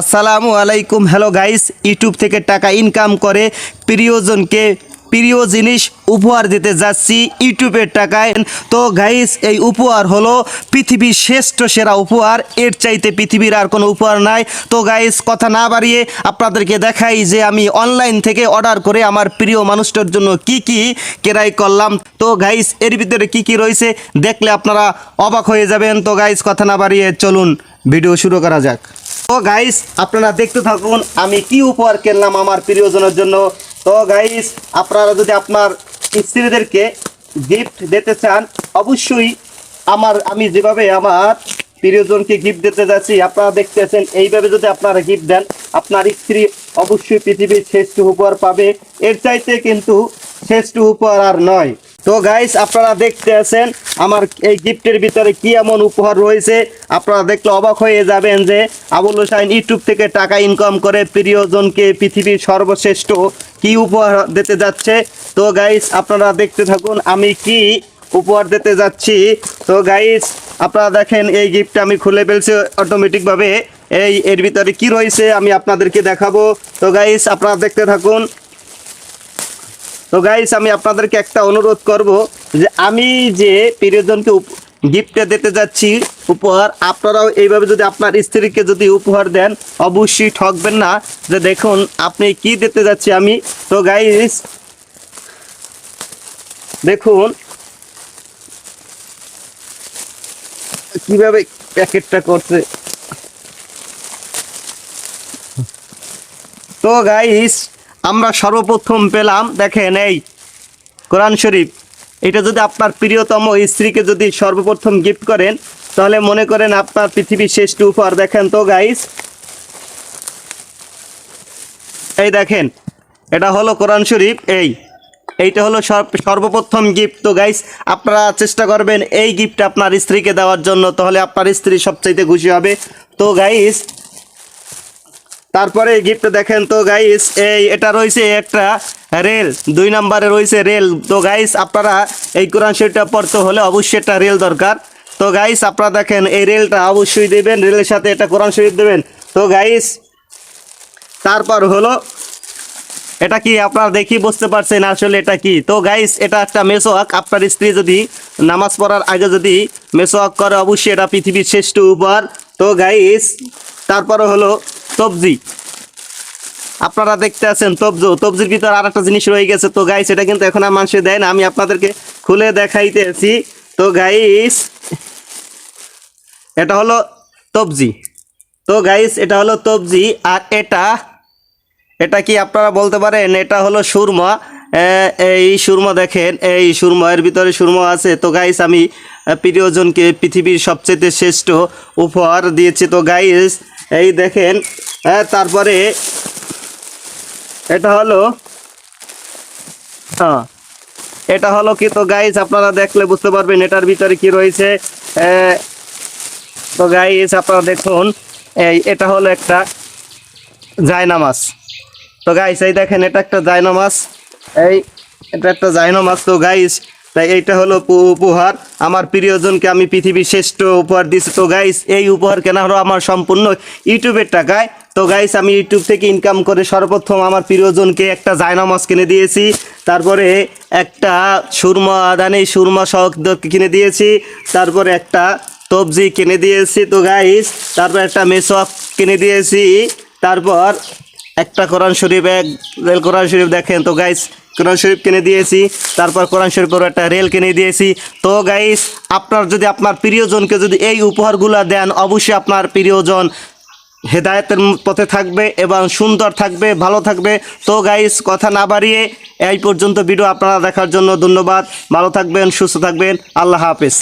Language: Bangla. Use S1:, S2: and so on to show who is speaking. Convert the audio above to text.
S1: আসসালামু আলাইকুম। হ্যালো গাইস ইউটিউব থেকে টাকা ইনকাম করে প্রিয়জনকে প্রিয় জিনিস উপহার দিতে যাচ্ছি ইউটিউবের টাকায়। তো গাইস এই উপহার হলো পৃথিবীর শ্রেষ্ঠ সেরা উপহার। এর চাইতে পৃথিবীর আর কোনো উপহার নাই। তো গাইস কথা না বাড়িয়ে আপনাদেরকে দেখাই যে আমি অনলাইন থেকে অর্ডার করে আমার প্রিয় মানুষটার জন্য কি কি কেরাই করলাম। তো গাইস এর ভিতরে কি কি রয়েছে দেখলে আপনারা অবাক হয়ে যাবেন। তো গাইস কথা না বাড়িয়ে চলুন ভিডিও শুরু করা যাক। তো গাইস আপনারা দেখতে থাকুন, আমি কি উপহার কিনলাম আমার প্রিয়জনের জন্য। তো গাইস আপনারা যদি আপনার স্ত্রীদেরকে গিফট দিতে চান, অবশ্যই আমার, আমি যেভাবে আমার প্রিয়জনকে গিফট দিতে যাচ্ছি, আপনারা দেখতেছেন, এইভাবে যদি আপনারা গিফট দেন, আপনার স্ত্রী অবশ্যই পৃথিবীর শ্রেষ্ঠ উপহার পাবে। এর চাইতে কিন্তু শ্রেষ্ঠ উপহার আর নয়। তো গাইস আপনারা দেখতে আছেন আমার এই গিফটের ভিতরে কি এমন উপহার রয়েছে? আপনারা দেখলে অবাক হয়ে যাবেন যে আবুল হোসাইন ইউটিউব থেকে টাকা ইনকাম করে প্রিয়জনকে পৃথিবীর সর্বশ্রেষ্ঠ কি উপহার দিতে যাচ্ছে? তো গাইস আপনারা দেখতে থাকুন, আমি কি উপহার দিতে যাচ্ছি। তো গাইস আপনারা দেখেন, এই গিফটটা আমি খুলে ফেলছি অটোমেটিকভাবে এই, এর ভিতরে কি রয়েছে আমি আপনাদেরকে দেখাবো। তো গাইস আপনারা দেখতে থাকুন তো গাইস আমি আপনাদেরকে একটা অনুরোধ করব যে আমি যে প্রিয়জনকে গিফটে দিতে যাচ্ছি, উপহার, আপনারাও এইভাবে যদি আপনার স্ত্রীকে যদি উপহার দেন, অবশ্যই ঠকবেন না। যে দেখুন, আপনি কি দিতে যাচ্ছি আমি? তো গাইস দেখুন, কীভাবে প্যাকেটটা করছে। তো গাইস আমরা সর্বপ্রথম পেলাম, দেখেন এই কোরআন শরীফ। এটা যদি আপনার প্রিয়তম স্ত্রীকে যদি সর্বপ্রথম গিফট করেন, তাহলে মনে করেন আপনার পৃথিবীর শ্রেষ্ঠ উপহার। দেখেন তো গাইস এই দেখেন, এটা হলো কোরআন শরীফ, এই। এইটা হলো সর্বপ্রথম গিফট তো গাইস আপনারা চেষ্টা করবেন এই গিফট আপনার স্ত্রীকে দেওয়ার জন্য, তাহলে আপনার স্ত্রী সবচাইতে খুশি হবে। তো গাইস তারপরে গিফট দেখেন তো গাইস এই এটা রয়েছে একটা রেল দুই নম্বরে রয়েছে রেল তো গাইস আপনারা এই কোরআন শরীফটা পড়তে হলে অবশ্যই একটা রেল দরকার। তো গাইস আপনারা দেখেন, এই রেলটা অবশ্যই দেবেন রেলের সাথে এটা কোরআন শরীফ দেবেন। তো গাইস তারপর হলো, এটা কি আপনারা দেখি বুঝতে পারছেন আসলে এটা কি? তো গাইস এটা একটা মেসোয়াক। আপনার স্ত্রী যদি নামাজ পড়ার আগে যদি মেসোয়াক করে, অবশ্যই এটা পৃথিবীর শ্রেষ্ঠ উপহার। তো গাইস তারপরে হলো সবজি আপনারা দেখতে আছেন তবজু। তবজির ভিতর আর একটা জিনিস রয়ে গেছে। তো গাইস এটা কিন্তু এখন আর মানুষে দেয় না। আমি আপনাদেরকে খুলে দেখাইতেছি। তো গাইস এটা হলো তবজি। তো গাইস এটা হলো তবজি আর এটা এটা কি আপনারা বলতে পারেন? এটা হলো সুরমা। এই সুরমা দেখেন, এই সুরমা, এর ভিতরে সুরমা আছে। তো গাইস আমি প্রিয়জনকে পৃথিবীর সবচেয়ে শ্রেষ্ঠ উপহার দিয়েছি। তো গাইস এই দেখেন হ্যাঁ তারপরে এটা হলো হ্যাঁ এটা হলো কি তো গাইস আপনারা দেখলে বুঝতে পারবেন এটার ভিতরে কি রয়েছে। তো গাইস আপনারা দেখুন, এই এটা হলো একটা জায়না মাছ তো গাইস এই দেখেন, এটা একটা জায়না মাছ এই, এটা একটা জায়না মাছ তো গাইস তাই এইটা হলো উপহার। আমার প্রিয়জনকে আমি পৃথিবীর শ্রেষ্ঠ উপহার দিয়েছি। তো গাইস এই উপহার কেনা হলো আমার সম্পূর্ণ ইউটিউবের টাকায়। তো গাইস আমি ইউটিউব থেকে ইনকাম করে সর্বপ্রথম আমার প্রিয়জনকে একটা জায়নামাজ কিনে দিয়েছি। তারপরে একটা সুরমা দানি সুরমা সহ কিনে দিয়েছি। তারপরে একটা তবজি কিনে দিয়েছি। তো গাইস তারপর একটা মেসওয়াক কিনে দিয়েছি। তারপর একটা কোরআন শরীফ, এক রেল কোরআন শরীফ দেখেন। তো গাইস কোরআন শরীফ কিনে দিয়েছি, তারপর কোরআন শরীফ শরীফের একটা রেল কিনে দিয়েছি। তো গাইস আপনার যদি আপনার প্রিয়জনকে যদি এই উপহারগুলো দেন, অবশ্যই আপনার প্রিয়জন হেদায়েতের পথে থাকবে এবং সুন্দর থাকবে, ভালো থাকবে। তো গাইস কথা না বাড়িয়ে এই পর্যন্ত ভিডিও আপনারা দেখার জন্য ধন্যবাদ। ভালো থাকবেন, সুস্থ থাকবেন। আল্লাহ হাফেজ।